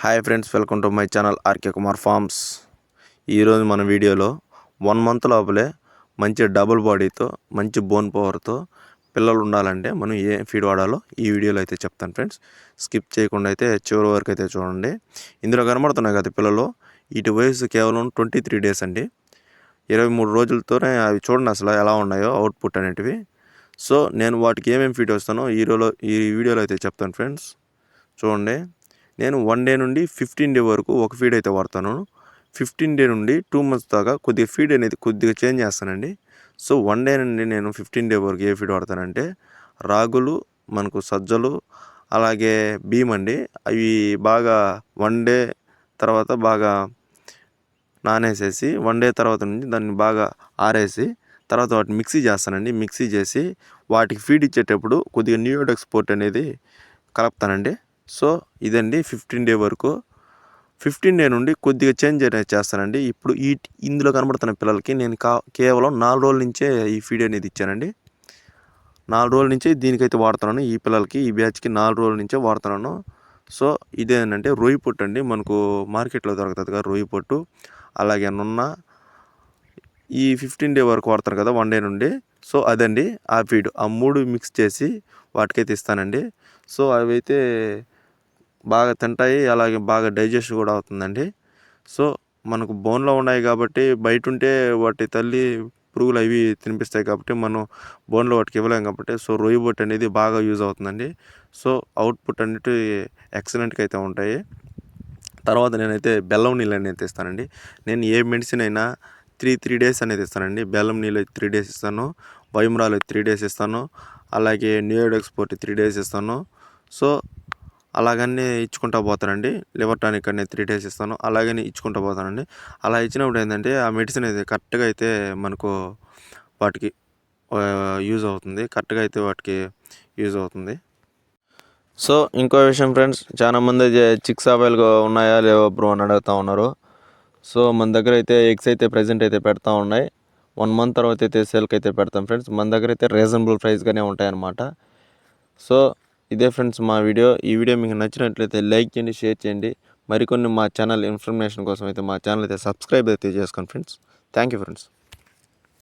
Hi friends welcome to my channel R K Kumar farms. ఈరోజు మన వీడియోలో one month లోపలే మంచి డబుల్ బాడీతో మంచి బోన్ పవర్తో పిల్లలు ఉండాలంటే మనం ఏ ఫీడ్ వాడాలో ఈ వీడియోలో అయితే చెప్తాను ఫ్రెండ్స్. స్కిప్ చేయకుండా అయితే చివరి వరకు అయితే చూడండి. ఇందులో కనబడుతున్నాయి కదా పిల్లలు ఇటు వయసు కేవలం ట్వంటీ త్రీ డేస్ అండి. ఇరవై మూడు రోజులతోనే అవి చూడండి అసలు ఎలా ఉన్నాయో అవుట్పుట్ అనేటివి. సో నేను వాటికి ఏమేమి ఫీడ్ వస్తానో ఈ ఈ వీడియోలో అయితే చెప్తాను ఫ్రెండ్స్. చూడండి. నేను వన్ డే నుండి ఫిఫ్టీన్ డే వరకు ఒక ఫీడ్ అయితే వాడతాను. ఫిఫ్టీన్ డే నుండి టూ మంత్స్ దాకా కొద్దిగా ఫీడ్ అనేది కొద్దిగా చేంజ్ చేస్తానండి. సో వన్ డే నుండి నేను ఫిఫ్టీన్ డే వరకు ఏ ఫీడ్ వాడతానంటే రాగులు మనకు సజ్జలు అలాగే బియ్యం అండి. అవి బాగా వన్ డే తర్వాత బాగా నానేసేసి వన్ డే తర్వాత నుంచి దాన్ని బాగా ఆరేసి తర్వాత వాటిని మిక్సీ చేస్తానండి. మిక్సీ చేసి వాటికి ఫీడ్ ఇచ్చేటప్పుడు కొద్దిగా న్యూయోడెక్స్పోర్ట్ అనేది కలుపుతానండి. సో ఇదండి ఫిఫ్టీన్ డే వరకు. ఫిఫ్టీన్ డే నుండి కొద్దిగా చేంజ్ అనేది చేస్తానండి. ఇప్పుడు ఈ ఇందులో కనబడుతున్న పిల్లలకి నేను కా కేవలం నాలుగు రోజుల నుంచే ఈ ఫీడ్ అనేది ఇచ్చానండి. నాలుగు రోజుల నుంచే దీనికైతే వాడుతున్నాను. ఈ పిల్లలకి ఈ బ్యాచ్కి నాలుగు రోజుల నుంచే వాడుతున్నాను. సో ఇదేంటంటే రొయ్యి పొట్టు అండి. మనకు మార్కెట్లో దొరుకుతుంది కదా రొయ్యి పొట్టు. అలాగే నున్న ఈ ఫిఫ్టీన్ డే వరకు వాడతారు కదా వన్ డే నుండి. సో అదండి ఆ ఫీడ్. ఆ మూడు మిక్స్ చేసి వాటికైతే ఇస్తానండి. సో అవైతే బాగా తింటాయి అలాగే బాగా డైజెస్ట్ కూడా అవుతుందండి. సో మనకు బోన్లో ఉన్నాయి కాబట్టి బయట ఉంటే వాటి తల్లి పురుగులు అవి తినిపిస్తాయి కాబట్టి మనం బోన్లో వాటికి ఇవ్వలేం కాబట్టి సో రొయ్యి బొట్టు అనేది బాగా యూజ్ అవుతుందండి. సో అవుట్పుట్ అనేది ఎక్సలెంట్గా అయితే ఉంటాయి. తర్వాత నేనైతే బెల్లం నీళ్ళు అనేది ఇస్తానండి నేను ఏ మెడిసిన్ అయినా త్రీ త్రీ డేస్ అనేది ఇస్తానండి. బెల్లం నీళ్ళు త్రీ డేస్ ఇస్తాను వైమరాలు త్రీ డేస్ ఇస్తాను అలాగే న్యూయోడెక్స్పోర్ట్ త్రీ డేస్ ఇస్తాను. సో అలాగనే ఇచ్చుకుంటా పోతానండి. లివర్ టానిక్ అనేది త్రీ డేస్ ఇస్తాను. అలాగని ఇచ్చుకుంటా పోతానండి. అలా ఇచ్చినప్పుడు ఏంటంటే ఆ మెడిసిన్ అయితే కరెక్ట్గా అయితే మనకు వాటికి యూజ్ అవుతుంది. కరెక్ట్గా అయితే వాటికి యూజ్ అవుతుంది. సో ఇంకో విషయం ఫ్రెండ్స్ చాలా మంది చిక్స్ అవైలబుల్గా ఉన్నాయా లేవో బ్రో అని అడుగుతూ ఉన్నారు. సో మన దగ్గర అయితే ఎగ్స్ అయితే ప్రజెంట్ అయితే పెడతా ఉన్నాయి. వన్ మంత్ తర్వాత అయితే సేల్కి అయితే పెడతాం ఫ్రెండ్స్. మన దగ్గర అయితే రీజనబుల్ ప్రైస్గానే ఉంటాయన్నమాట. సో ఇదే ఫ్రెండ్స్ మా వీడియో. ఈ వీడియో మీకు నచ్చినట్లయితే లైక్ చేయండి షేర్ చేయండి. మరికొన్ని మా ఛానల్ ఇన్ఫర్మేషన్ కోసం అయితే మా ఛానల్ అయితే సబ్స్క్రైబ్ అయితే చేసుకోండి ఫ్రెండ్స్. Thank you friends.